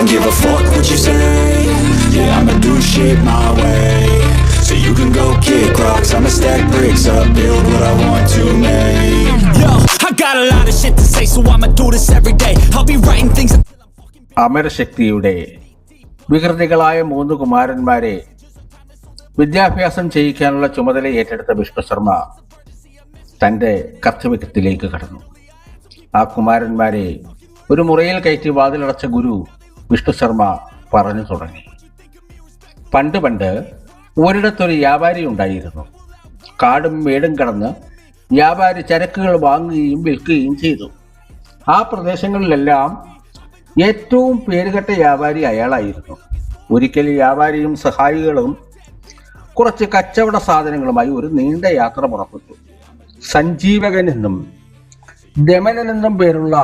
don't give a fuck what you say Yeah, I'ma do shit my way So you can go kick rocks I'ma stack bricks up, build what I want to make Yo, I got a lot of shit to say, so I'ma do this every day. I'll be writing things until I'm fucking. അമരശക്തിയുടെ വികൃതികളായ മൂന്ന് കുമാരന്മാരെ വിദ്യാഭ്യാസം ചെയ്യിക്കാനുള്ള ചുമതല ഏറ്റെടുത്ത വിഷ്ണു ശർമ്മ തന്റെ കർത്തവ്യത്തിലേക്ക് കടന്നു ആ കുമാരന്മാരെ ഒരു മുറിയിൽ കയറ്റി വാതിലടച്ച ഗുരു വിഷ്ണു ശർമ്മ പറഞ്ഞു തുടങ്ങി. പണ്ട് പണ്ട് ഒരിടത്തൊരു വ്യാപാരി ഉണ്ടായിരുന്നു. കാടും മേടും കടന്ന് വ്യാപാരി ചരക്കുകൾ വാങ്ങുകയും വിൽക്കുകയും ചെയ്തു. ആ പ്രദേശങ്ങളിലെല്ലാം ഏറ്റവും പേരുകെട്ട വ്യാപാരി അയാളായിരുന്നു. ഒരിക്കൽ വ്യാപാരിയും സഹായികളും കുറച്ച് കച്ചവട സാധനങ്ങളുമായി ഒരു നീണ്ട യാത്ര പുറപ്പെട്ടു. സഞ്ജീവകൻ എന്നും എന്നും പേരുള്ള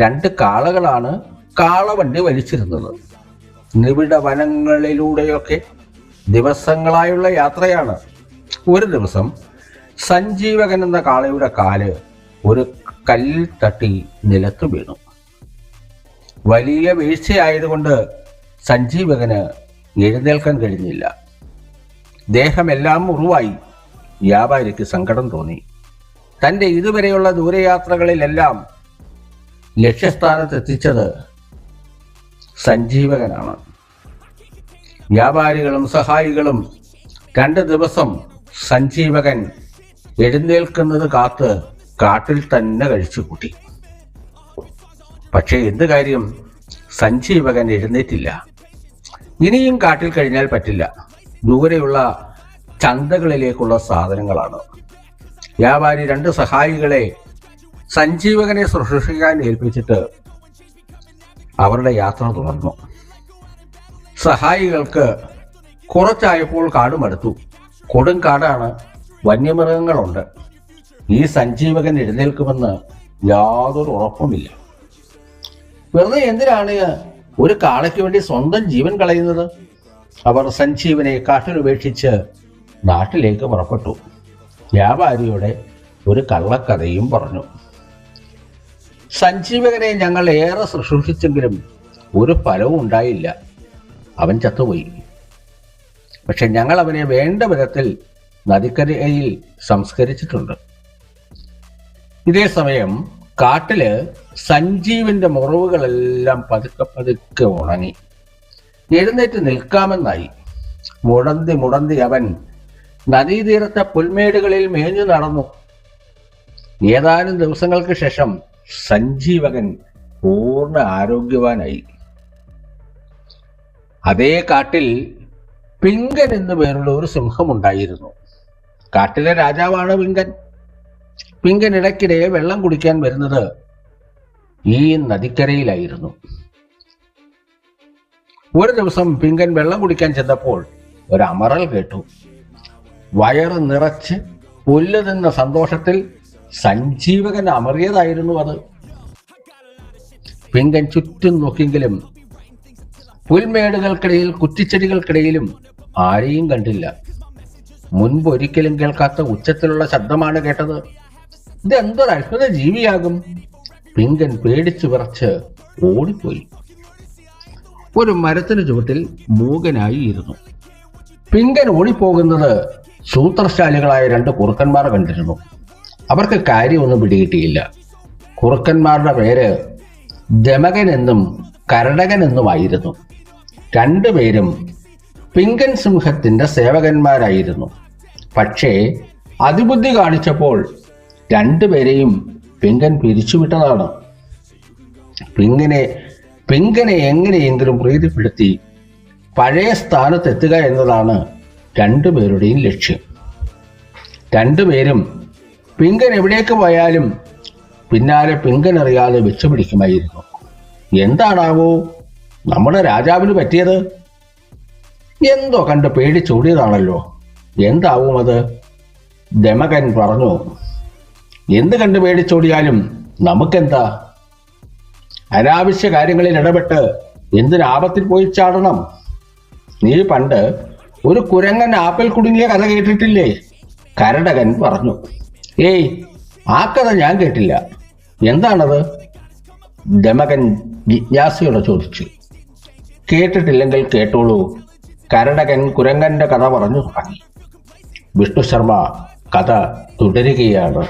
രണ്ട് കാളകളാണ് കാളവണ്ടി വലിച്ചിരുന്നത്. നിബിഡ വനങ്ങളിലൂടെയൊക്കെ ദിവസങ്ങളായുള്ള യാത്രയാണ്. ഒരു ദിവസം സഞ്ജീവകൻ എന്ന കാളയുടെ കാൽ ഒരു കല്ലിൽ തട്ടി നിലത്ത് വീണു. വലിയ വീഴ്ചയായതുകൊണ്ട് സഞ്ജീവകന് എഴുന്നേൽക്കാൻ കഴിഞ്ഞില്ല. ദേഹമെല്ലാം ഉറുവായി. വ്യാപാരിക്ക് സങ്കടം തോന്നി. തന്റെ ഇതുവരെയുള്ള ദൂരയാത്രകളിലെല്ലാം ലക്ഷ്യസ്ഥാനത്ത് എത്തിച്ചത് സഞ്ജീവകനാണ്. വ്യാപാരികളും സഹായികളും രണ്ട് ദിവസം സഞ്ജീവകൻ എഴുന്നേൽക്കുന്നത് കാത്ത് കാട്ടിൽ തന്നെ കഴിച്ചു കൂട്ടി. പക്ഷേ എന്ത് കാര്യം? സഞ്ജീവകൻ എഴുന്നേറ്റില്ല. ഇനിയും കാട്ടിൽ കഴിഞ്ഞാൽ പറ്റില്ല. ദൂരെയുള്ള ചന്തകളിലേക്കുള്ള സാധനങ്ങളാണ്. വ്യാപാരി രണ്ട് സഹായികളെ സഞ്ജീവകനെ ശുശ്രൂഷിക്കാൻ ഏൽപ്പിച്ചിട്ട് അവരുടെ യാത്ര തുടർന്നു. സഹായികൾക്ക് കുറച്ചായപ്പോൾ കാടുമടുത്തു കൊടും കാടാണ് വന്യമൃഗങ്ങളുണ്ട്. ഈ സഞ്ജീവകൻ എഴുന്നേൽക്കുമെന്ന് യാതൊരു ഉറപ്പുമില്ല. വെറുതെ എന്തിനാണ് ഒരു കാളയ്ക്ക് വേണ്ടി സ്വന്തം ജീവൻ കളയുന്നത്? അവർ സഞ്ജീവനെ കാട്ടിലുപേക്ഷിച്ച് നാട്ടിലേക്ക് പുറപ്പെട്ടു. വ്യാപാരിയുടെ ഒരു കള്ളക്കഥയും പറഞ്ഞു. സഞ്ജീവകനെ ഞങ്ങൾ ഏറെ ശുശ്രൂഷിച്ചെങ്കിലും ഒരു ഫലവും ഉണ്ടായില്ല. അവൻ ചത്തുപോയി. പക്ഷെ ഞങ്ങൾ അവനെ വേണ്ട വിധത്തിൽ നദിക്കരയിൽ സംസ്കരിച്ചിട്ടുണ്ട്. ഇതേ സമയം കാട്ടിൽ സഞ്ജീവിന്റെ മുറിവുകളെല്ലാം പതുക്കെ പതുക്കെ ഉണങ്ങി. എഴുന്നേറ്റ് നിൽക്കാമെന്നായി മുടന്തി മുടന്തി അവൻ നദീതീരത്തെ പുൽമേടുകളിൽ മേഞ്ഞു നടന്നു. ഏതാനും ദിവസങ്ങൾക്ക് ശേഷം സഞ്ജീവകൻ പൂർണ ആരോഗ്യവാനായി. അതേ കാട്ടിൽ പിങ്കൻ എന്നു പേരുള്ള ഒരു സിംഹമുണ്ടായിരുന്നു. കാട്ടിലെ രാജാവാണ് പിങ്കൻ. പിങ്കൻ ഇടയ്ക്കിടെ വെള്ളം കുടിക്കാൻ വരുന്നത് ഈ നദിക്കരയിലായിരുന്നു. ഒരു ദിവസം പിങ്കൻ വെള്ളം കുടിക്കാൻ ചെന്നപ്പോൾ ഒരു അമറൽ കേട്ടു. വയറ് നിറച്ച് പുല്ല് തിന്ന സന്തോഷത്തിൽ സഞ്ജീവകൻ അമറിയതായിരുന്നു അത്. പിങ്കൻ ചുറ്റും നോക്കിയെങ്കിലും പുൽമേടുകൾക്കിടയിൽ കുറ്റിച്ചെടികൾക്കിടയിലും ആരെയും കണ്ടില്ല. മുൻപ് ഒരിക്കലും കേൾക്കാത്ത ഉച്ചത്തിലുള്ള ശബ്ദമാണ് കേട്ടത്. ഇത് എന്തൊരു അത്ഭുത ജീവിയാകും. പിങ്കൻ പേടിച്ചു വിറച്ച് ഓടിപ്പോയി. ഒരു മരത്തിന് ചുവട്ടിൽ മൂകനായി ഇരുന്നു. പിങ്കൻ ഓടിപ്പോകുന്നത് സൂത്രശാലികളായ രണ്ട് കുറുക്കന്മാർ കണ്ടിരുന്നു. അവർക്ക് കാര്യമൊന്നും പിടികിട്ടിയില്ല. കുറുക്കന്മാരുടെ പേര് ദമകൻ എന്നും കരടകൻ എന്നുമായിരുന്നു രണ്ടുപേരും പിങ്കൻ സിംഹത്തിന്റെ സേവകന്മാരായിരുന്നു. പക്ഷേ അതിബുദ്ധി കാണിച്ചപ്പോൾ രണ്ടുപേരെയും പിങ്കൻ പിരിച്ചുവിട്ടതാണ്. പിങ്കനെ പിങ്കനെ എങ്ങനെയെങ്കിലും പ്രീതിപ്പെടുത്തി പഴയ സ്ഥാനത്തെത്തുക എന്നതാണ് രണ്ടുപേരുടെയും ലക്ഷ്യം. രണ്ടുപേരും പിങ്കൻ എവിടേക്ക് പോയാലും പിന്നാലെ പിങ്കൻ അറിയാതെ വെച്ചുപിടിക്കുമായിരുന്നു. എന്താണാവോ? നമ്മുടെ രാജാവിന് പറ്റിയത്? എന്തോ കണ്ട് പേടിച്ചോടിയതാണല്ലോ. എന്താവും അത്? ദമകൻ പറഞ്ഞു. എന്ത് കണ്ട് പേടിച്ചോടിയാലും നമുക്കെന്താ? അനാവശ്യ കാര്യങ്ങളിൽ ഇടപെട്ട് എന്തിന് ആപത്തിൽ പോയി ചാടണം? നീ പണ്ട് ഒരു കുരങ്ങൻ ആപ്പിൽ കുടുങ്ങിയ കഥ കേട്ടിട്ടില്ലേ? കരടകൻ പറഞ്ഞു. ഏയ് ആ കഥ ഞാൻ കേട്ടില്ല. എന്താണത്? ദമകൻ ജിജ്ഞാസയോട് ചോദിച്ചു. കേട്ടിട്ടില്ലെങ്കിൽ കേട്ടോളൂ. കരടകൻ കുരങ്ങന്റെ കഥ പറഞ്ഞു തുടങ്ങി. വിഷ്ണു ശർമ്മ കഥ തുടരുകയാണ്.